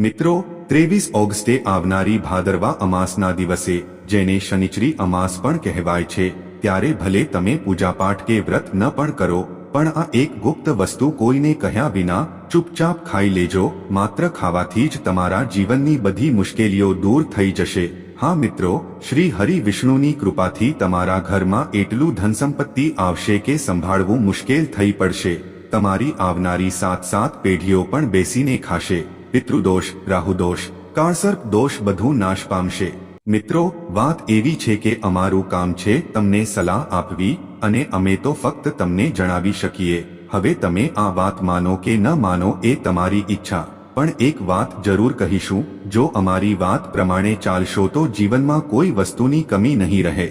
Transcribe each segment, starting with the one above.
મિત્રો, ત્રેવીસ ઓગસ્ટે આવનારી ભાદરવા અમાસના દિવસે, જેને શનિચરી અમાસ પણ કહેવાય છે, ત્યારે ભલે તમે પૂજાપાઠ કે વ્રત ન પણ કરો, પણ આ એક ગુપ્ત વસ્તુ કોઈને કહ્યા વિના ચૂપચાપ ખાઈ લેજો, માત્ર ખાવાથી જ તમારા જીવનની બધી મુશ્કેલીઓ દૂર થઈ જશે. હા મિત્રો, શ્રી હરિ વિષ્ણુની કૃપાથી તમારા ઘરમાં એટલું ધનસંપત્તિ આવશે કે સંભાળવું મુશ્કેલ થઈ પડશે. તમારી આવનારી સાત સાત પેઢીઓ પણ બેસીને ખાશે. પિતૃદોષ રાહુદોષ કાળસર્પ દોષ બધું નાશ પામશે. મિત્રો, વાત એવી છે કે અમારું કામ છે તમને સલાહ આપવી અને અમે તો ફક્ત તમને જણાવી શકીએ. હવે તમે આ વાત માનો કે ન માનો એ તમારી ઈચ્છા. પણ એક વાત જરૂર કહીશું, જો અમારી વાત પ્રમાણે ચાલશો તો જીવનમાં કોઈ વસ્તુની કમી નહીં રહે.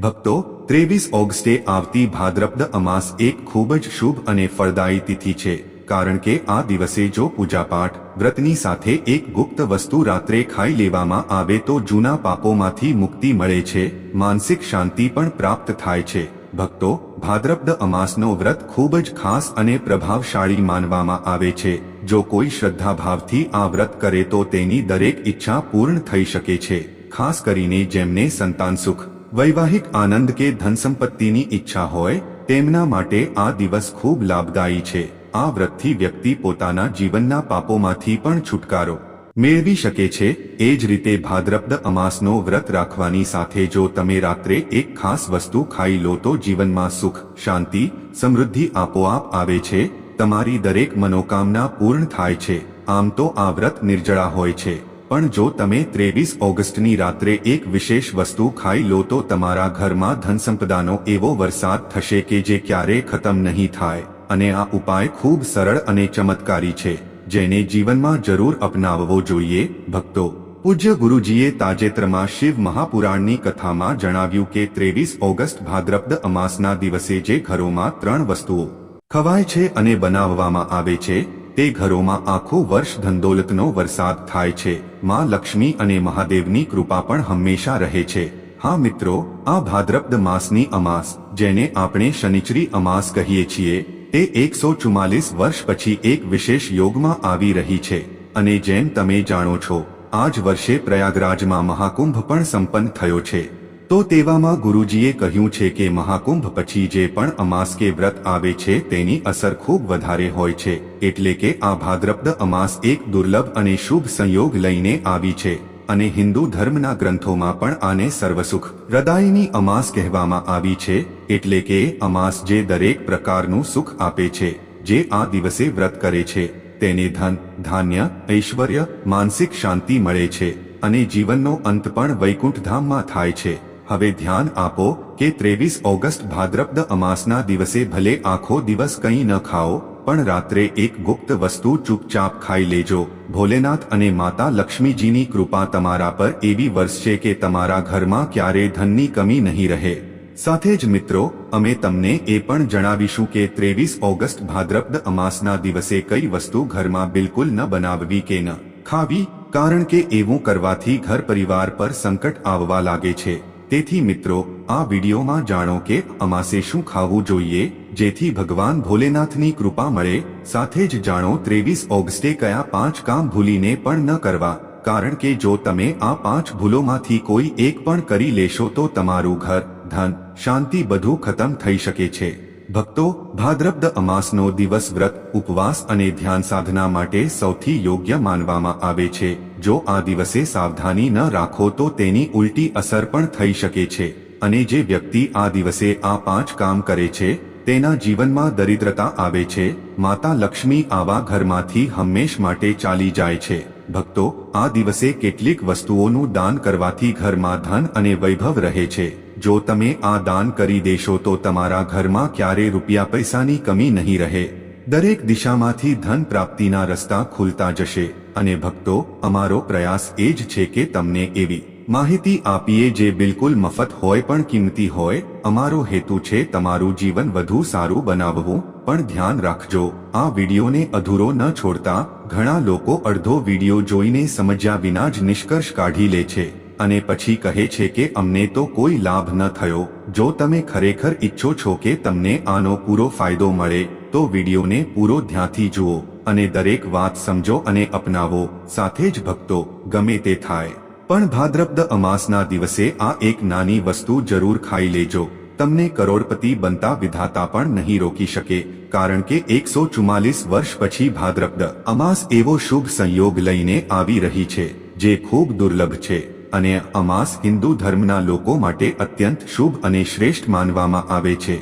ભક્તો, ત્રેવીસ ઓગસ્ટે આવતી ભાદ્રપદ અમાસ એક ખૂબ જ શુભ અને ફળદાયી તિથિ છે. કારણ કે આ દિવસે જો પૂજાપાઠ વ્રતની સાથે એક ગુપ્ત વસ્તુ રાત્રે ખાઈ લેવામાં આવે તો જૂના પાપોમાંથી મુક્તિ મળે છે, માનસિક શાંતિ પણ પ્રાપ્ત થાય છે. ભક્તો, ભાદ્રપદ અમાસનો વ્રત ખૂબ જ ખાસ અને પ્રભાવશાળી માનવામાં આવે છે. જો કોઈ શ્રદ્ધાભાવથી આ વ્રત કરે તો તેની દરેક ઈચ્છા પૂર્ણ થઈ શકે છે, ખાસ કરીને જેમને સંતાન સુખ, વૈવાહિક આનંદ કે ધન સંપત્તિની ઈચ્છા હોય, તેમના માટે આ દિવસ ખૂબ લાભદાયી છે. આ વ્રતથી વ્યક્તિ પોતાના જીવનના પાપોમાંથી પણ છુટકારો મેળવી શકે છે. એ જ રીતે ભાદ્રપદ અમાસનો વ્રત રાખવાની સાથે જો તમે રાત્રે એક ખાસ વસ્તુ ખાઈ લો તો જીવનમાં સુખ, શાંતિ, સમૃદ્ધિ આપોઆપ આવે છે. તમારી દરેક મનોકામના પૂર્ણ થાય છે. આમ તો આ વ્રત નિર્જળા હોય છે. પણ જો તમે ત્રેવીસ ઓગસ્ટની રાત્રે એક વિશેષ વસ્તુ ખાઈ લો તો તમારા ઘરમાં ધનસંપદાનો એવો વરસાદ થશે કે જે ક્યારેય ખતમ નહીં થાય. અને આ ઉપાય ખૂબ સરળ અને ચમત્કારી છે, જેને જીવનમાં જરૂર અપનાવવો જોઈએ, ભક્તો. પૂજ્ય ગુરુજીએ તાજેતરમાં શિવ મહાપુરાણની કથામાં જણાવ્યું કે ત્રેવીસ ઓગસ્ટ ભાદ્રપદ અમાસના દિવસે જે ઘરોમાં ત્રણ વસ્તુઓ ખવાય છે અને બનાવવામાં આવે છે, તે ઘરોમાં આખું વર્ષ ધંદોલતનો વરસાદ થાય છે. માં લક્ષ્મી અને મહાદેવની કૃપા પણ હંમેશા રહે છે. હા મિત્રો, આ ભાદ્રપદ માસની અમાસ, જેને આપણે શનિચરી અમાસ કહીએ છીએ તે એકસો ચુમ્માલીસ વર્ષ પછી એક વિશેષ યોગમાં આવી રહી છે. અને જેમ તમે જાણો છો આ જ વર્ષે પ્રયાગરાજમાં મહાકુંભ પણ સંપન્ન થયો છે. તો તેવામાં ગુરુજીએ કહ્યું છે કે મહાકુંભ પછી જે પણ અમાસ કે વ્રત આવે છે તેની અસર ખૂબ વધારે હોય છે. એટલે કે આ ભાદ્રપદ અમાસ એક દુર્લભ અને શુભ સંયોગ લઈને આવી છે. અને હિન્દુ ધર્મના ગ્રંથોમાં પણ આને સર્વસુખ હૃદયની અમાસ કહેવામાં આવી છે, એટલે કે અમાસ જે દરેક પ્રકારનું સુખ આપે છે, જે આ દિવસે વ્રત કરે છે. તેને ધન, ધાન્ય, ઐશ્વર્ય, માનસિક શાંતિ મળે છે અને જીવનનો અંત પણ વૈકુંઠધામમાં થાય છે. હવે ધ્યાન આપો કે ત્રેવીસ ઓગસ્ટ ભાદ્રપદ અમાસના દિવસે ભલે આખો દિવસ કંઈ ન ખાઓ પણ રાત્રે એક ગુપ્ત વસ્તુ ચૂપચાપ ખાઈ લેજો. ભોલેનાથ અને માતા લક્ષ્મીજીની કૃપા તમારા પર એવી વરસશે કે તમારા ઘરમાં ક્યારે ધનની કમી નહીં રહે. સાથે જ મિત્રો, અમે તમને એ પણ જણાવીશું કે ત્રેવીસ ઓગસ્ટ ભાદ્રપદ અમાસના દિવસે કઈ વસ્તુ ઘરમાં બિલકુલ ન બનાવવી કે ન ખાવી, કારણ કે એવું કરવાથી ઘર પરિવાર પર સંકટ આવવા લાગે છે. તેથી મિત્રો, આ વિડીયોમાં જાણો કે અમાસે શું ખાવું જોઈએ? જેથી ભગવાન ભોલેનાથની કૃપા મળે, સાથે જ જાણો ત્રેવીસ ઓગસ્ટે કયા પાંચ કામ ભૂલીને પણ ન કરવા, કારણ કે જો તમે આ પાંચ ભૂલોમાંથી કોઈ એક પણ કરી લેશો તો તમારું ઘર, ધન, શાંતિ બધું ખતમ થઈ શકે છે. ભક્તો ભાદ્રપદ અમાસનો દિવસ વ્રત, ઉપવાસ અને ધ્યાન સાધના માટે સૌથી યોગ્ય માનવામાં આવે છે. જો આ દિવસે સાવધાની ન રાખો તો તેની ઉલટી અસર પણ થઈ શકે છે. અને જે વ્યક્તિ આ દિવસે આ પાંચ કામ કરે છે તેના જીવનમાં દરિદ્રતા આવે છે, માતા લક્ષ્મી આવા ઘરમાંથી હંમેશ માટે ચાલી જાય છે. ભક્તો, આ દિવસે કેટલીક વસ્તુઓનું દાન કરવાથી ઘરમાં ધન અને વૈભવ રહે છે. જો તમે આ દાન કરી દેશો તો તમારા ઘરમાં ક્યારે રૂપિયા પૈસાની કમી નહીં રહે. દરેક દિશામાંથી ધન પ્રાપ્તિના રસ્તા ખુલતા જશે. અને ભક્તો, અમારો પ્રયાસ એ જ છે કે તમને એવી માહિતી આપીએ જે બિલકુલ મફત હોય પણ કિંમતી હોય, અમારો હેતુ છે તમારું જીવન વધુ સારું બનાવવું, પણ ધ્યાન રાખજો. આ વિડીયોને અધૂરો ન છોડતા, ઘણા લોકો અડધો વીડિયો જોઈને સમજ્યા વિના જ નિષ્કર્ષ કાઢી લે છે. અને પછી કહે છે કે, અમને તો કોઈ લાભ ન થયો. જો તમે ખરેખર ઈચ્છો છો કે તમને આનો પૂરો ફાયદો મળે, તો વિડીયોને પૂરો ધ્યાનથી જુઓ. અને દરેક વાત સમજો અને અપનાવો. સાથે જ ભક્તો, ગમે તે થાય. પણ ભાદ્રપદ અમાસના દિવસે આ એક નાની વસ્તુ જરૂર ખાઈ લેજો. તમને કરોડપતિ બનતા વિધાતા પણ નહીં રોકી શકે, કારણ કે એકસો ચુમ્માલીસ વર્ષ પછી ભાદ્રપદ અમાસ એવો શુભ સંયોગ લઈને આવી રહી છે, જે ખૂબ દુર્લભ છે, અને અમાસ હિન્દુ ધર્મના લોકો માટે અત્યંત શુભ અને શ્રેષ્ઠ માનવામાં આવે છે.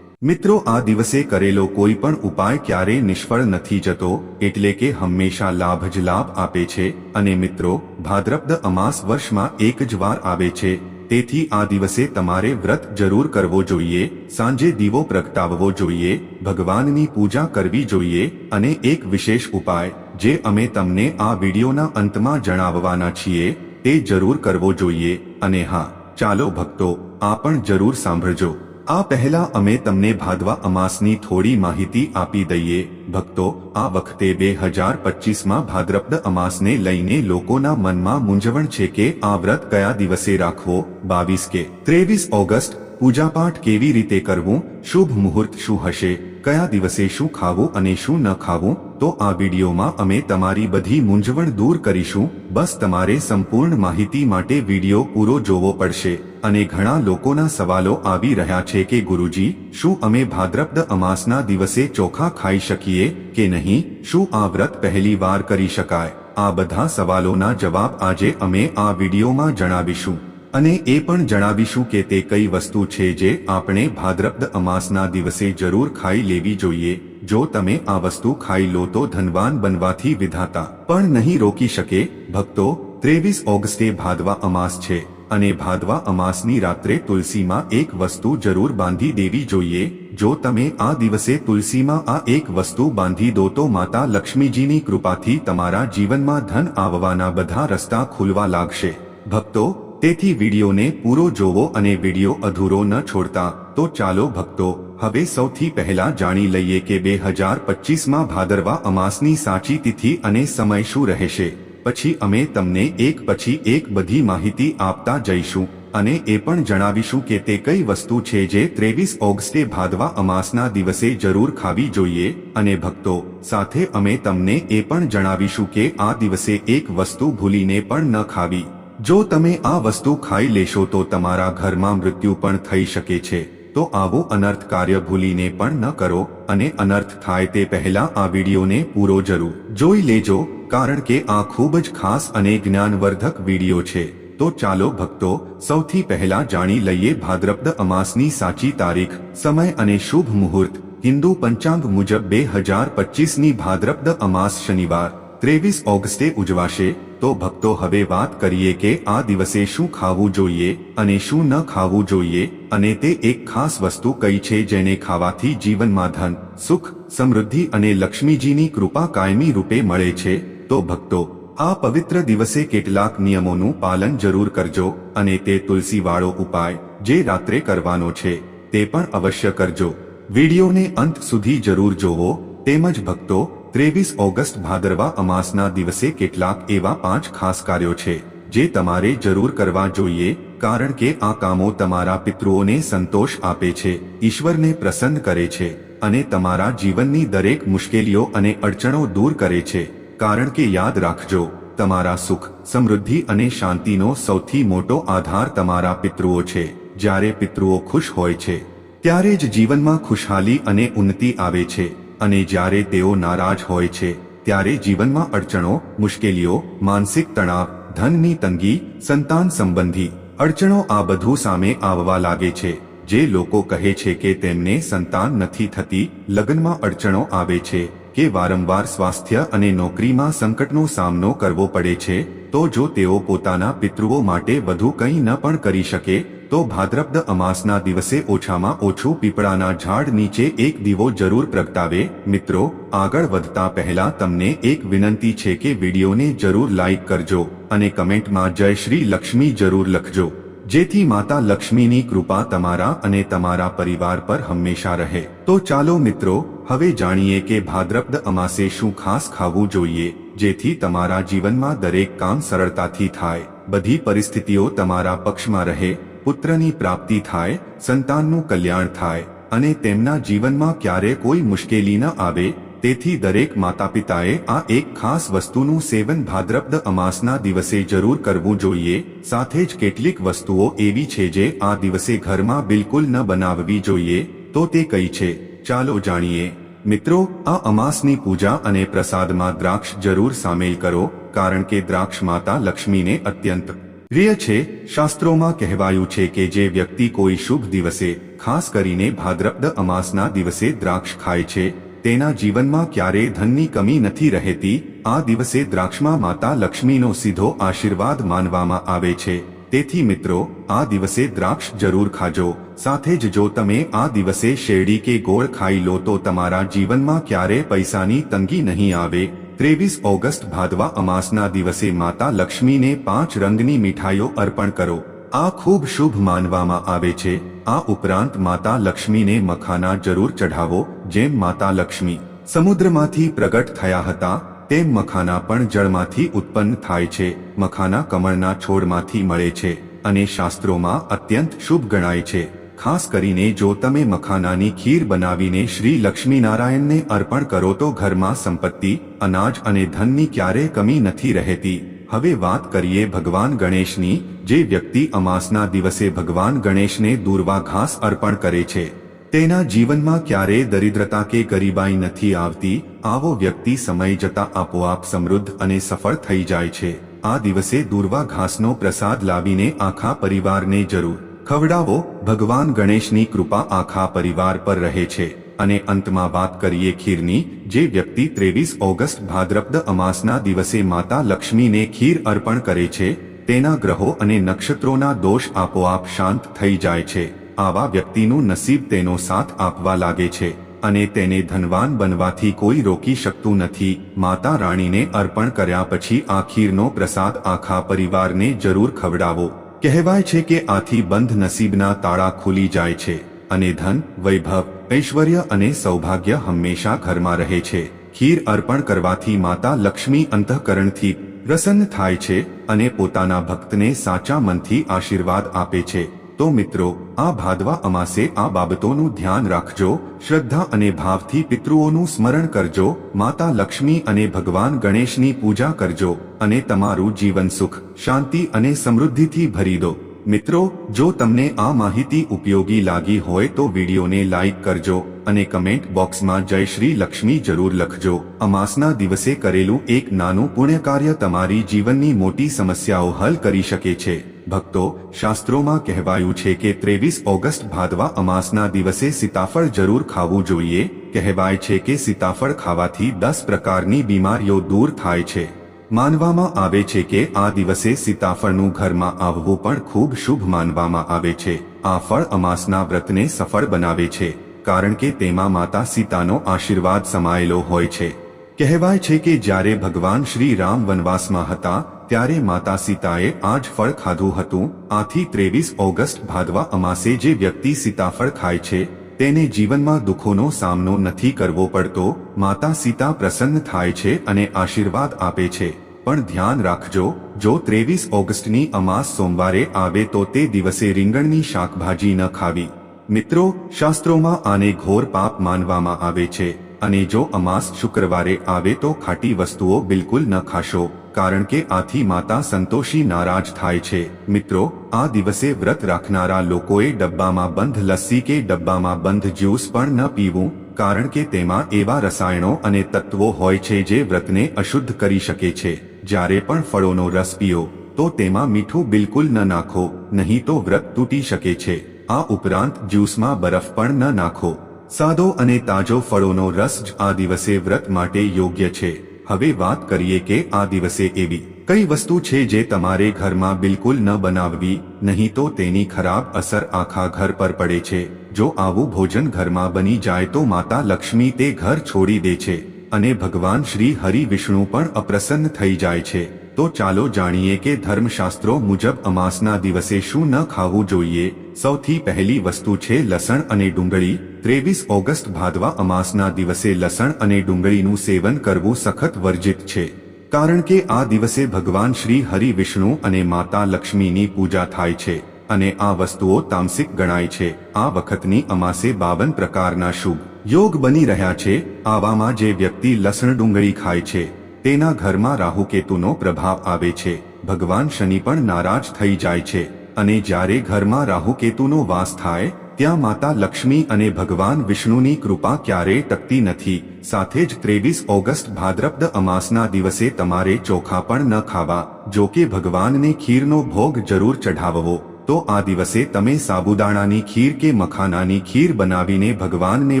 મિત્રો, આ દિવસે કરેલો કોઈ પણ ઉપાય ક્યારેય નિષ્ફળ નથી જતો, એટલે કે હંમેશા લાભ જ લાભ આપે છે. અને મિત્રો ભાદ્રપદ અમાસ વર્ષમાં એક જ વાર આવે છે. તેથી આ દિવસે તમારે વ્રત જરૂર કરવો જોઈએ, સાંજે દીવો પ્રગટાવવો જોઈએ, ભગવાનની પૂજા કરવી જોઈએ, અને એક વિશેષ ઉપાય, જે અમે તમને આ વિડીયોના અંતમાં જણાવવાના છીએ, તે જરૂર કરવો જોઈએ. અને હા, ચાલો ભક્તો, આ પણ જરૂર સાંભળજો. આ પહેલા અમે તમને ભાદવા અમાસની થોડી માહિતી આપી દઈએ. ભક્તો, આ વખતે બે હજાર પચીસમાં ભાદ્રપદ અમાસને લઈને લોકોના મનમાં મૂંઝવણ છે કે આ વ્રત કયા દિવસે રાખવો? બાવીસ કે ત્રેવીસ ઓગસ્ટ, પૂજાપાઠ કેવી રીતે કરવું? શુભ મુહૂર્ત શું હશે? કયા દિવસે શું ખાવું અને શું ન ખાવું? તો આ વિડીયોમાં અમે તમારી બધી મૂંઝવણ દૂર કરીશું. બસ તમારે સંપૂર્ણ માહિતી માટે વીડિયો પૂરો જોવો પડશે. અને ઘણા લોકોના સવાલો આવી રહ્યા છે કે ગુરુજી, શું અમે ભાદ્રપદ અમાસના દિવસે ચોખા ખાઈ શકીએ કે નહીં? શું આ વ્રત પહેલી વાર કરી શકાય? આ બધા સવાલોના જવાબ આજે અમે આ વિડીયોમાં જણાવીશું. અને એ પણ જણાવીશું કે તે કઈ વસ્તુ છે જે આપણે ભાદ્રપદ અમાસના દિવસે જરૂર ખાઈ લેવી જોઈએ. જો તમે આ વસ્તુ ખાઈ લો તો ધનવાન બનવાથી વિધાતા. પણ નહીં રોકી શકે, ભક્તો, ત્રેવીસ ઓગસ્ટે ભાદવા અમાસ છે, અને ભાદવા અમાસની રાત્રે તુલસીમાં એક વસ્તુ જરૂર બાંધી દેવી જોઈએ, જો તમે આ દિવસે તુલસીમાં આ એક વસ્તુ બાંધી દો તો માતા લક્ષ્મીજીની કૃપાથી તમારા જીવનમાં ધન આવવાના બધા રસ્તા ખુલવા લાગશે. ભક્તો, તેથી વિડીયોને પૂરો જોવો અને વીડિયો અધૂરો ન છોડતા, તો ચાલો ભક્તો હવે સૌથી પહેલા જાણી લઈએ કે બે હજાર પચીસમાં ભાદરવા અમાસની સાચી તિથિ અને સમય શું રહેશે. પછી અમે તમને એક પછી એક બધી માહિતી આપતા જઈશું અને એ પણ જણાવીશું કે તે કઈ વસ્તુ છે જે ત્રેવીસ ઓગસ્ટે ભાદવા અમાસના દિવસે જરૂર ખાવી જોઈએ. અને ભક્તો, સાથે અમે તમને એ પણ જણાવીશું કે આ દિવસે એક વસ્તુ ભૂલીને પણ ન ખાવી. જો તમે આ વસ્તુ ખાઈ લેશો તો તમારા ઘરમાં મૃત્યુ પણ થઈ શકે છે. તો આવું અનર્થ કાર્ય ભૂલીને પણ ન કરો અને અનર્થ થાય તે પહેલા આ વિડીયોને પૂરો જરૂર જોઈ લેજો, કારણ કે આ ખૂબ જ ખાસ અને જ્ઞાનવર્ધક વીડિયો છે. તો ચાલો ભક્તો, સૌથી પહેલા જાણી લઈએ ભાદ્રપદ અમાસની સાચી તારીખ, સમય અને શુભ મુહૂર્ત. હિન્દુ પંચાંગ મુજબ બે હજાર પચીસની ભાદ્રપદ અમાસ શનિવાર. ત્રેવીસ ઓગસ્ટે ઉજવાશે, તો ભક્તો હવે વાત કરીએ કે આ દિવસે શું ખાવું જોઈએ અને શું ન ખાવું જોઈએ અને તે એક ખાસ વસ્તુ કઈ છે જેને ખાવાથી જીવનમાં ધન, સુખ, સમૃદ્ધિ અને લક્ષ્મીજીની કૃપા કાયમી રૂપે મળે છે. તો ભક્તો, આ પવિત્ર દિવસે કેટલાક નિયમોનું પાલન જરૂર કરજો અને તે તુલસીવાળો ઉપાય જે રાત્રે કરવાનો છે, તે પણ અવશ્ય કરજો. વિડીયોને અંત સુધી જરૂર જોવો. તેમજ ભક્તો ત્રેવીસ ઓગસ્ટ ભાદરવા અમાસના દિવસે કેટલાક એવા પાંચ ખાસ કાર્યો છે, જે તમારે જરૂર કરવા જોઈએ, કારણ કે આ કામો તમારા પિતૃઓને સંતોષ આપે છે, ઈશ્વરને પ્રસન્ન કરે છે, અને તમારા જીવનની દરેક મુશ્કેલીઓ અને અડચણો દૂર કરે છે. કારણ કે યાદ રાખજો, તમારા સુખ, સમૃદ્ધિ અને શાંતિનો સૌથી મોટો આધાર તમારા પિતૃઓ છે. જ્યારે પિતૃઓ ખુશ હોય છે, ત્યારે જ જીવનમાં ખુશહાલી અને ઉન્નતિ આવે છે. અને જ્યારે તેઓ નારાજ હોય છે, ત્યારે જીવનમાં અડચણો, મુશ્કેલીઓ, માનસિક તણાવ, ધનની તંગી, સંતાન સંબંધી અડચણો આ બધું સામે આવવા લાગે છે, જે લોકો કહે છે કે તેમને સંતાન નથી થતી, લગ્નમાં અડચણો આવે છે, કે વારંવાર સ્વાસ્થ્ય અને નોકરીમાં સંકટનો સામનો કરવો પડે છે, તો જો તેઓ પોતાના પિતૃઓ માટે વધુ કંઈ ન પણ કરી શકે તો ભાદ્રપદ અમાસના દિવસે ઓછામાં ઓછું પીપળાના ઝાડ નીચે એક દીવો જરૂર પ્રગટાવે. મિત્રો, આગળ વધતા પહેલા તમને એક વિનંતી છે કે વિડીયોને જરૂર લાઈક કરજો અને કમેન્ટમાં જય શ્રી લક્ષ્મી જરૂર લખજો. જેથી માતા લક્ષ્મીની કૃપા તમારા અને તમારા પરિવાર પર હંમેશા રહે. તો ચાલો મિત્રો, હવે જાણીએ કે ભાદ્રપદ અમાસે શું ખાસ ખાવું જોઈએ, જેથી તમારા જીવનમાં દરેક કામ સરળતાથી થાય. બધી પરિસ્થિતિઓ તમારા પક્ષમાં રહે પુત્રની પ્રાપ્તિ થાય, સંતાનનું કલ્યાણ થાય, અને તેમના જીવનમાં ક્યારે કોઈ મુશ્કેલી ન આવે, તેથી દરેક માતા પિતાએ આ એક ખાસ વસ્તુનું સેવન ભાદ્રપદ અમાસના દિવસે જરૂર કરવું જોઈએ, સાથે જ કેટલીક વસ્તુઓ એવી છે જે આ દિવસે ઘરમાં બિલકુલ ન બનાવવી જોઈએ, તો તે કઈ છે, ચાલો જાણીએ. મિત્રો, આ અમાસની પૂજા અને પ્રસાદમાં દ્રાક્ષ જરૂર સામેલ કરો, કારણ કે દ્રાક્ષ માતા લક્ષ્મીને અત્યંત પ્રિય છે, શાસ્ત્રોમાં કહેવાયું છે કે જે વ્યક્તિ કોઈ શુભ દિવસે, ખાસ કરીને ભાદ્રપદ અમાસના દિવસે દ્રાક્ષ ખાય છે, તેના જીવનમાં ક્યારેય ધનની કમી નથી રહેતી, આ દિવસે દ્રાક્ષમાં માતા લક્ષ્મીનો સીધો આશીર્વાદ માનવામાં આવે છે. તેથી મિત્રો, આ દિવસે દ્રાક્ષ જરૂર ખાજો. સાથે જ જો તમે આ દિવસે શેરડી કે ગોળ ખાઈ લો તો તમારા જીવનમાં ક્યારે પૈસાની તંગી નહીં આવે. ત્રેવીસ ઓગસ્ટ ભાદવા અમાસના દિવસે માતા લક્ષ્મીને પાંચ રંગની મીઠાઈઓ અર્પણ કરો. આ ખૂબ શુભ માનવામાં આવે છે. આ ઉપરાંત માતા લક્ષ્મીને મખાના જરૂર ચઢાવો, જેમ માતા લક્ષ્મી સમુદ્રમાંથી પ્રગટ થયા હતા, તેમ મખાના પણ જળમાંથી ઉત્પન્ન થાય છે. મખાના કમળના છોડમાંથી મળે છે અને શાસ્ત્રોમાં અત્યંત શુભ ગણાય છે. ખાસ કરીને જો તમે મખાનાની ખીર બનાવીને શ્રી લક્ષ્મીનારાયણને અર્પણ કરો તો ઘરમાં સંપત્તિ, અનાજ અને ધનની ક્યારેય કમી નથી રહેતી. હવે વાત કરીએ ભગવાન ગણેશની, જે વ્યક્તિ અમાસના દિવસે ભગવાન ગણેશને દૂરવા ઘાસ અર્પણ કરે છે. તેના જીવનમાં ક્યારેય દરિદ્રતા કે ગરીબાઈ નથી આવતી, આવો વ્યક્તિ સમય જતા આપોઆપ સમૃદ્ધ અને સફળ થઈ જાય છે. આ દિવસે દૂરવા ઘાસનો પ્રસાદ લાવીને આખા પરિવારને જરૂર ખવડાવો, ભગવાન ગણેશની કૃપા આખા પરિવાર પર રહે છે. અને અંતમાં વાત કરીએ ખીરની, જે વ્યક્તિ ત્રેવીસ ઓગસ્ટ ભાદ્રપદ અમાસના દિવસે માતા લક્ષ્મીને ખીર અર્પણ કરે છે, તેના ગ્રહો અને નક્ષત્રોના દોષ આપોઆપ શાંત થઈ જાય છે. આવા વ્યક્તિનું નસીબ તેનો સાથ આપવા લાગે છે. અને તેને ધનવાન બનવાથી કોઈ રોકી શકતું નથી. માતા રાણીને અર્પણ કર્યા પછી આ ખીરનો પ્રસાદ આખા પરિવારને જરૂર ખવડાવો. કહેવાય છે કે આથી બંધ નસીબના તાળા ખુલી જાય છે અને ધન, વૈભવ, ઐશ્વર્ય અને સૌભાગ્ય હંમેશા ઘરમાં રહે છે. ખીર અર્પણ કરવાથી માતા લક્ષ્મી અંતઃકરણથી પ્રસન્ન થાય છે અને પોતાના ભક્તને સાચા મનથી આશીર્વાદ આપે છે. તો મિત્રો, આ ભાદવા અમાસે આ બાબતોનું ધ્યાન રાખજો, શ્રદ્ધા અને ભાવથી પિતૃઓનું સ્મરણ કરજો, માતા લક્ષ્મી અને ભગવાન ગણેશની પૂજા કરજો, અને તમારું જીવન સુખ, શાંતિ અને સમૃદ્ધિથી ભરી દો. મિત્રો, જો તમને આ માહિતી ઉપયોગી લાગી હોય તો વિડીયોને લાઇક કરજો, અને કમેન્ટ બોક્સમાં જય શ્રી લક્ષ્મી જરૂર લખજો. અમાસના દિવસે કરેલું એક નાનું પુણ્ય કાર્ય તમારી જીવનની મોટી સમસ્યાઓ હલ કરી શકે છે. ભક્તો, શાસ્ત્રોમાં કહેવાયું છે કે ત્રેવીસ ઓગસ્ટ ભાદવા અમાસના દિવસે સીતાફળ જરૂર ખાવું જોઈએ. કહેવાય છે કે સીતાફળ ખાવાથી દસ પ્રકારની બીમારીઓ દૂર થાય છે. માનવામાં આવે છે કે આ દિવસે સીતાફળનું ઘરમાં આવવું પણ ખૂબ શુભ માનવામાં આવે છે. આ ફળ અમાસના વ્રતને સફળ બનાવે છે, કારણ કે તેમાં માતા સીતાનો આશીર્વાદ સમાયેલો હોય છે. કહેવાય છે કે જ્યારે ભગવાન શ્રી રામ વનવાસમાં હતા ત્યારે માતા સીતાએ આ જ ફળ ખાધું હતું. આથી ત્રેવીસ ઓગસ્ટ ભાદવા અમાસે જે વ્યક્તિ સીતાફળ ખાય છે, તેને જીવનમાં દુઃખોનો સામનો નથી કરવો પડતો. માતા સીતા પ્રસન્ન થાય છે અને આશીર્વાદ આપે છે. પણ ધ્યાન રાખજો, જો ત્રેવીસ ઓગસ્ટની અમાસ સોમવારે આવે તો તે દિવસે રીંગણની શાકભાજી ન ખાવી. મિત્રો, શાસ્ત્રોમાં આને ઘોર પાપ માનવામાં આવે છે. અને જો અમાસ શુક્રવારે આવે તો ખાટી વસ્તુઓ બિલકુલ ન ખાશો. કારણ કે આથી માતા સંતોષી નારાજ થાય છે. મિત્રો, આ દિવસે વ્રત રાખનારા લોકોએ ડબ્બામાં બંધ લસ્સી કે ડબ્બામાં બંધ જ્યુસ પણ ન પીવું, કારણ કે તેમાં એવા રસાયણો અને તત્વો હોય છે જે વ્રતને અશુદ્ધ કરી શકે છે. જ્યારે પણ ફળોનો રસ પીઓ, તો તેમાં મીઠું બિલકુલ ન નાખો, નહીં તો વ્રત તૂટી શકે છે. આ ઉપરાંત જ્યુસમાં બરફ પણ ન નાખો. સાદો અને તાજો ફળોનો રસ જ આ દિવસે વ્રત માટે યોગ્ય છે. હવે વાત કરીએ કે આ દિવસે એવી કઈ વસ્તુ છે જે તમારે ઘરમાં બિલકુલ ન બનાવવી, નહીં તો તેની ખરાબ અસર આખા ઘર પર પડે છે. જો આવું ભોજન ઘરમાં બની જાય તો માતા લક્ષ્મી તે ઘર છોડી દે છે અને ભગવાન શ્રી હરિ વિષ્ણુ પણ અપ્રસન્ન થઈ જાય છે. તો ચાલો જાણીએ કે ધર્મશાસ્ત્રો મુજબ અમાસના દિવસે શું ન ખાવું જોઈએ. સૌથી પહેલી વસ્તુ છે લસણ અને ડુંગળી. ત્રેવીસ ઓગસ્ટ ભાદવા અમાસના દિવસે લસણ અને ડુંગળીનું સેવન કરવું સખત વર્જિત છે. કારણ કે આ દિવસે ભગવાન શ્રી હરિ વિષ્ણુ અને માતા લક્ષ્મીની પૂજા થાય છે અને આ વસ્તુઓ તામસિક ગણાય છે. આ વખતની અમાસે બાવન પ્રકારના શુભ યોગ બની રહ્યા છે. આવામાં જે વ્યક્તિ લસણ ડુંગળી ખાય છે તેના ઘરમાં રાહુકેતુનો પ્રભાવ આવે છે. ભગવાન શનિ પણ નારાજ થઈ જાય છે. અને જ્યારે ઘરમાં રાહુકેતુનો વાસ થાય, ત્યાં માતા લક્ષ્મી અને ભગવાન વિષ્ણુની કૃપા ક્યારેય ટકતી નથી. સાથે જ ત્રેવીસ ઓગસ્ટ ભાદ્રપદ અમાસના દિવસે તમારે ચોખા પણ ન ખાવા. જો કે ભગવાનને ખીરનો ભોગ જરૂર ચઢાવવો. તો આ દિવસે તમે સાબુદાણાની ખીર કે મખાનાની ખીર બનાવીને ભગવાનને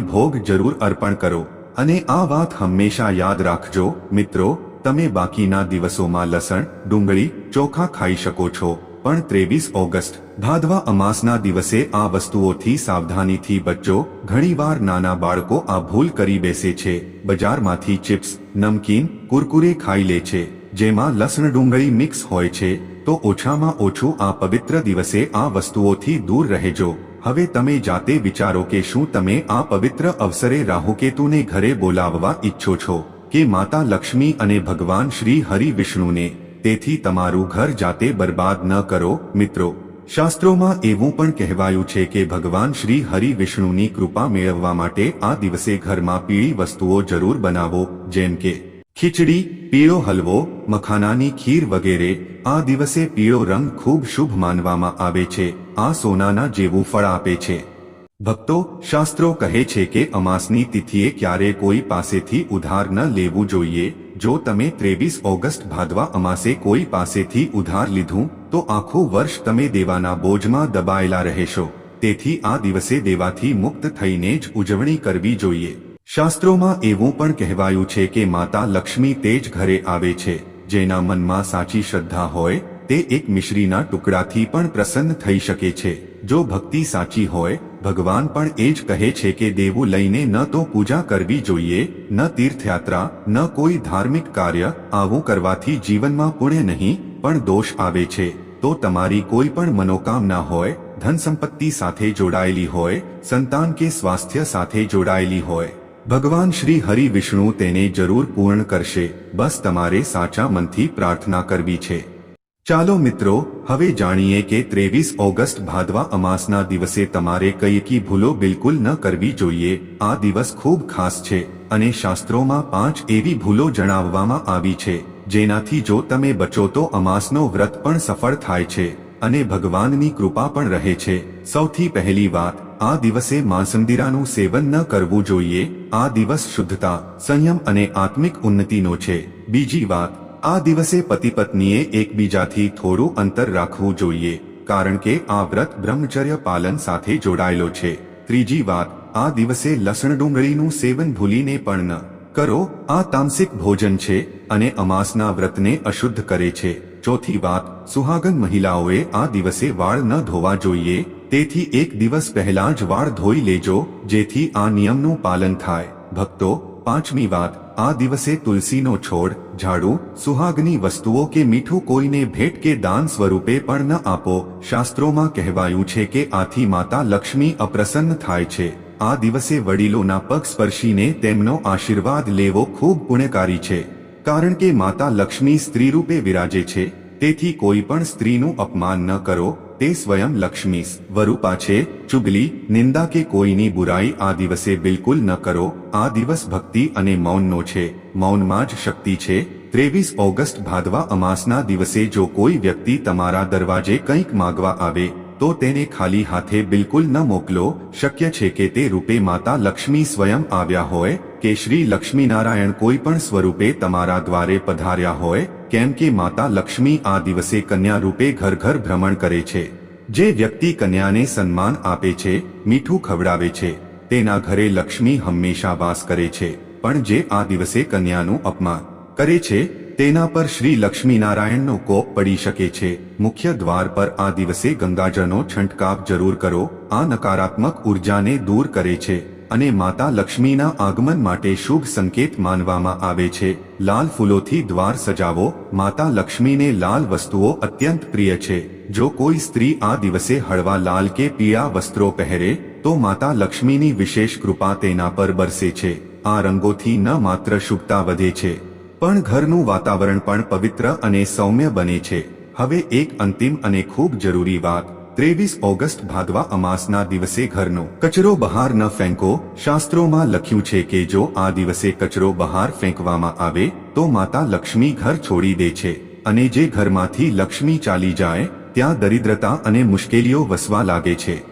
ભોગ જરૂર અર્પણ કરો. અને આ વાત હંમેશા યાદ રાખજો, મિત્રો, તમે બાકીના દિવસોમાં લસણ, ડુંગળી, ચોખા ખાઈ શકો છો. પણ ત્રેવીસ ઓગસ્ટ, ભાદવા અમાસના દિવસે આ વસ્તુઓથી સાવધાનીથી બચજો ઘણીવાર નાના બાળકો આ ભૂલ કરી બેસે છે. બજારમાંથી ચિપ્સ, નમકીન, કુરકુરે ખાઈ લે છે. જેમાં લસણ, ડુંગળી મિક્સ હોય છે, તો ઓછામાં ઓછું આ પવિત્ર દિવસે આ વસ્તુઓથી દૂર રહેજો. હવે તમે જાતે વિચારો કે શું તમે આ પવિત્ર અવસરે રાહુકેતુને ઘરે બોલાવવા ઈચ્છો છો, કે માતા લક્ષ્મી અને ભગવાન શ્રી હરિ વિષ્ણુને તેથી તમારું ઘર જાતે બરબાદ ન કરો, મિત્રો. શાસ્ત્રોમાં એવું પણ કહેવાયું છે કે ભગવાન શ્રી હરિ વિષ્ણુની કૃપા મેળવવા માટે આ દિવસે ઘરમાં પીળી વસ્તુઓ જરૂર બનાવો, જેમ કે ખીચડી, પીળો હલવો, મખાનાની ખીર વગેરે, આ દિવસે પીળો રંગ ખૂબ શુભ માનવામાં આવે છે, આ સોનાના જેવું ફળ આપે છે. ભક્તો, શાસ્ત્રો કહે છે કે અમાસની તિથિએ ક્યારે કોઈ પાસેથી ઉધાર ન લેવું જોઈએ. જો તમે ત્રેવીસ ઓગસ્ટ ભાદવા અમાસે કોઈ પાસેથી ઉધાર લીધું, તો આખું વર્ષ તમે દેવાના બોજમાં દબાયેલા રહેશો. તેથી આ દિવસે દેવાથી મુક્ત થઈને જ ઉજવણી કરવી જોઈએ. શાસ્ત્રોમાં એવું પણ કહેવાયું છે કે માતા લક્ષ્મી તે જ ઘરે આવે છે, જેના મનમાં સાચી શ્રદ્ધા હોય, તે એક મિશ્રીના ટુકડાથી પણ પ્રસન્ન થઈ શકે છે. જો ભક્તિ સાચી હોય, ભગવાન પણ એ જ કહે છે કે દેવું લઈને ન તો પૂજા કરવી જોઈએ, ન તીર્થયાત્રા, ન કોઈ ધાર્મિક કાર્ય, આવું કરવાથી જીવનમાં પુણ્ય નહીં, પણ દોષ આવે છે. તો તમારી કોઈ પણ મનોકામના હોય ધન સંપત્તિ સાથે જોડાયેલી હોય, સંતાન કે સ્વાસ્થ્ય સાથે જોડાયેલી હોય ભગવાન શ્રી હરિ વિષ્ણુ તેને જરૂર પૂર્ણ કરશે. બસ તમારે સાચા મનથી પ્રાર્થના કરવી છે. ચાલો મિત્રો, હવે જાણીએ કે ત્રેવીસ ઓગસ્ટ ભાદવા અમાસના દિવસે તમારે કઈ ભૂલો બિલકુલ ન કરવી જોઈએ. આ દિવસ ખૂબ ખાસ છે અને શાસ્ત્રોમાં પાંચ એવી ભૂલો જણાવવામાં આવી છે. જેનાથી જો તમે બચો તો અમાસનો વ્રત પણ સફળ થાય છે અને ભગવાનની કૃપા પણ રહે છે. સૌથી પહેલી વાત આ દિવસે માંસંદીરાનું સેવન ન કરવું જોઈએ. આ દિવસ શુદ્ધતા, સંયમ અને આત્મિક ઉન્નતિનો છે. બીજી વાત, આ દિવસે પતિ પત્નીએ એકબીજાથી થોડું અંતર રાખવું જોઈએ, કારણ કે આ વ્રત બ્રહ્મચર્ય પાલન સાથે જોડાયેલો છે. ત્રીજી વાત, આ દિવસે લસણ ડુંગળીનું સેવન ભૂલીને પણ ન કરો. આ તામસિક ભોજન છે અને અમાસના વ્રતને અશુદ્ધ કરે છે. ચોથી વાત, સુહાગન મહિલાઓએ આ દિવસે વાળ ન ધોવા જોઈએ. તેથી એક દિવસ પહેલા જ વાળ ધોઈ લેજો, જેથી આ નિયમનું પાલન થાય. ભક્તો, પાંચમી વાત, આ દિવસે તુલસીનો છોડ, ઝાડુ, સુહાગની વસ્તુઓ કે મીઠું કોઈને ભેટ કે દાન સ્વરૂપે પણ ન આપો. શાસ્ત્રોમાં કહેવાયું છે કે આથી માતા લક્ષ્મી અપ્રસન્ન થાય છે. આ દિવસે વડીલોના પગ સ્પર્શીને તેમનો આશીર્વાદ લેવો ખૂબ પુણ્યકારી છે. કારણ કે માતા લક્ષ્મી સ્ત્રી રૂપે વિરાજે છે, તેથી કોઈ પણ સ્ત્રીનું અપમાન ન કરો તે સ્વયં લક્ષ્મી સ્વરૂપા છે, ચુગલી, નિંદા કે કોઈની બુરાઈ આ દિવસે બિલકુલ ન કરો, આ દિવસ ભક્તિ અને મૌનનો છે, મૌનમાં જ શક્તિ છે, ત્રેવીસ ઓગસ્ટ ભાદવા અમાસના દિવસે જો કોઈ વ્યક્તિ તમારા દરવાજે કંઈક માગવા આવે તો તેને ખાલી હાથે બિલકુલ ન મોકલો. શક્ય છે કે તે રૂપે માતા લક્ષ્મી સ્વયં આવ્યા હોય કે શ્રી લક્ષ્મીનારાયણ કોઈ પણ સ્વરૂપે તમારા દ્વારે પધાર્યા હોય, કેમ કે માતા લક્ષ્મી આ દિવસે કન્યા રૂપે ઘર ઘર ભ્રમણ કરે છે. જે વ્યક્તિ કન્યાને સન્માન આપે છે, મીઠું ખવડાવે છે, તેના ઘરે લક્ષ્મી હંમેશા વાસ કરે છે, પણ જે આ દિવસે કન્યાનું અપમાન કરે છે તેના પર શ્રી લક્ષ્મીનારાયણનો કોપ પડી શકે છે. મુખ્ય દ્વાર પર આ દિવસે ગંગાજળનો છંટકાવ જરૂર કરો. આ નકારાત્મક ઉર્જાને દૂર કરે છે અને માતા લક્ષ્મીના આગમન માટે શુભ સંકેત માનવામાં આવે છે. લાલ ફૂલોથી દ્વાર સજાવો. માતા લક્ષ્મીને લાલ વસ્તુઓ અત્યંત પ્રિય છે. જો કોઈ સ્ત્રી આ દિવસે હળવા લાલ કે પીળા વસ્ત્રો પહેરે, તો માતા લક્ષ્મીની વિશેષ કૃપા તેના પર બરસે છે. આ રંગોથી ન માત્ર શુભતા વધે છે પણ ઘરનું વાતાવરણ પણ પવિત્ર અને સૌમ્ય બને છે. હવે એક અંતિમ અને ખૂબ જરૂરી વાત, ત્રેવીસ ઓગસ્ટ ભાદવા અમાસના દિવસે ઘરનો કચરો બહાર ન ફેંકો. શાસ્ત્રોમાં લખ્યું છે કે જો આ દિવસે કચરો બહાર ફેંકવામાં આવે, તો માતા લક્ષ્મી ઘર છોડી દે છે. અને જે ઘરમાંથી લક્ષ્મી ચાલી જાય, ત્યાં દરિદ્રતા અને મુશ્કેલીઓ વસવા લાગે છે.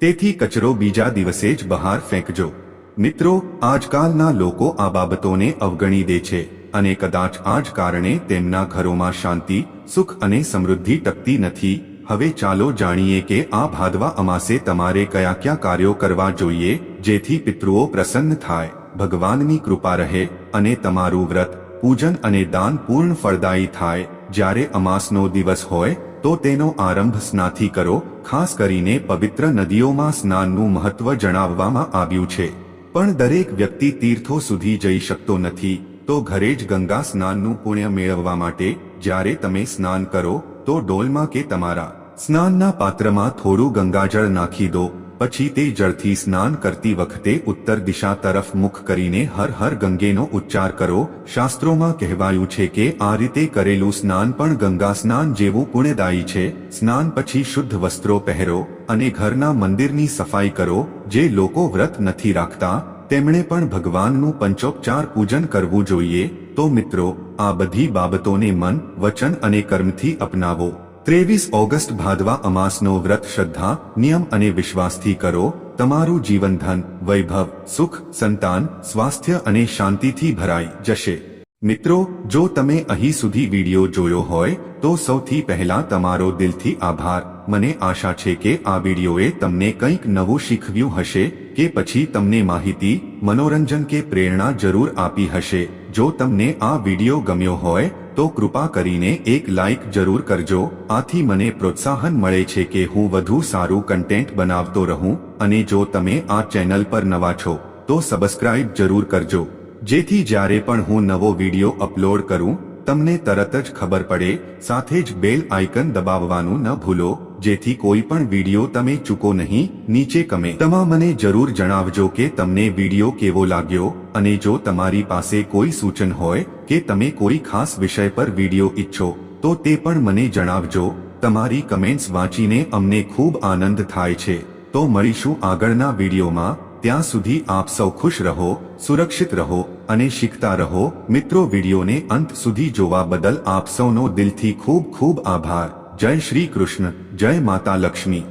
તેથી કચરો બીજા દિવસે જ બહાર ફેંકજો. મિત્રો, આજકાલના લોકો આ બાબતોને અવગણી દે છે. અને કદાચ આ જ કારણે તેમના ઘરોમાં શાંતિ, સુખ અને સમૃદ્ધિ ટકતી નથી. હવે ચાલો જાણીએ કે આ ભાદવા અમાસે તમારે કયા કયા કાર્યો કરવા જોઈએ, જેથી પિતૃઓ પ્રસન્ન થાય. ભગવાનની કૃપા રહે અને તમારું વ્રત, પૂજન અને દાન પૂર્ણ ફળદાયી થાય. જ્યારે અમાસનો દિવસ હોય, તો તેનો આરંભ સ્નાથી કરો, ખાસ કરીને પવિત્ર નદીઓમાં સ્નાનનું મહત્વ જણાવવામાં આવ્યું છે. પણ દરેક વ્યક્તિ તીર્થો સુધી જઈ શકતો નથી. તો ઘરે જ ગંગા સ્નાનનું પુણ્ય મેળવવા માટે જ્યારે તમે સ્નાન કરો, તો ડોલમાં કે તમારા સ્નાનના પાત્રમાં થોડું ગંગાજળ નાખી દો. પછી તે જળથી સ્નાન કરતી વખતે ઉત્તર દિશા તરફ મુખ કરીને હર હર ગંગેનો ઉચ્ચાર કરો. શાસ્ત્રોમાં કહેવાયું છે કે આ રીતે કરેલું સ્નાન પણ ગંગા સ્નાન જેવું પુણ્યદાયી છે. સ્નાન પછી શુદ્ધ વસ્ત્રો પહેરો અને ઘરના મંદિરની સફાઈ કરો, જે લોકો વ્રત નથી રાખતા. તેમણે પણ ભગવાનનું પંચોપચાર પૂજન કરવું જોઈએ, તો મિત્રો, આ બધી બાબતોને મન, વચન અને કર્મથી અપનાવો. ત્રેવીસ ઓગસ્ટ ભાદવા અમાસનો વ્રત શ્રદ્ધા, નિયમ અને વિશ્વાસથી કરો. તમારું જીવન ધન વૈભવ, સુખ, સંતાન, સ્વાસ્થ્ય અને શાંતિથી ભરાઈ જશે. મિત્રો, જો તમે અહીં સુધી વિડિયો જોયો હોય, તો સૌથી પહેલા તમારો દિલથી આભાર. મને આશા છે કે આ વિડિયોએ તમને કંઈક નવું શીખવ્યું હશે, કે પછી તમને માહિતી, મનોરંજન કે પ્રેરણા જરૂર આપી હશે. જો તમને આ વીડિયો ગમ્યો હોય, તો કૃપા કરીને એક લાઈક જરૂર કરજો. આથી મને પ્રોત્સાહન મળે છે કે હું વધુ સારું કન્ટેન્ટ બનાવતો રહું, અને જો તમે આ ચેનલ પર નવા છો, તો સબસ્ક્રાઇબ જરૂર કરજો. જેથી જ્યારે પણ હું નવો વીડિયો અપલોડ કરું, તમને તરત જ ખબર પડે, સાથે જ બેલ આઇકન દબાવવાનું ન ભૂલો. જેથી કોઈ પણ વીડિયો તમે ચૂકો નહીં, નીચે કમેન્ટમાં મને જરૂર જણાવજો કે તમને વીડિયો કેવો લાગ્યો, અને જો તમારી પાસે કોઈ સૂચન હોય, કે તમે કોઈ ખાસ વિષય પર વીડિયો ઈચ્છો તો તે પણ મને જણાવજો. તમારી કમેન્ટ્સ વાંચીને અમને ખૂબ આનંદ થાય છે. તો મળીશું આગળના વિડીયોમાં. ત્યાં સુધી આપ સૌ ખુશ રહો, સુરક્ષિત રહો, અને શીખતા રહો. મિત્રો, વિડીયોને અંત સુધી જોવા બદલ આપ સૌનો દિલથી ખૂબ ખૂબ આભાર. જય શ્રી કૃષ્ણ જય માતા લક્ષ્મી.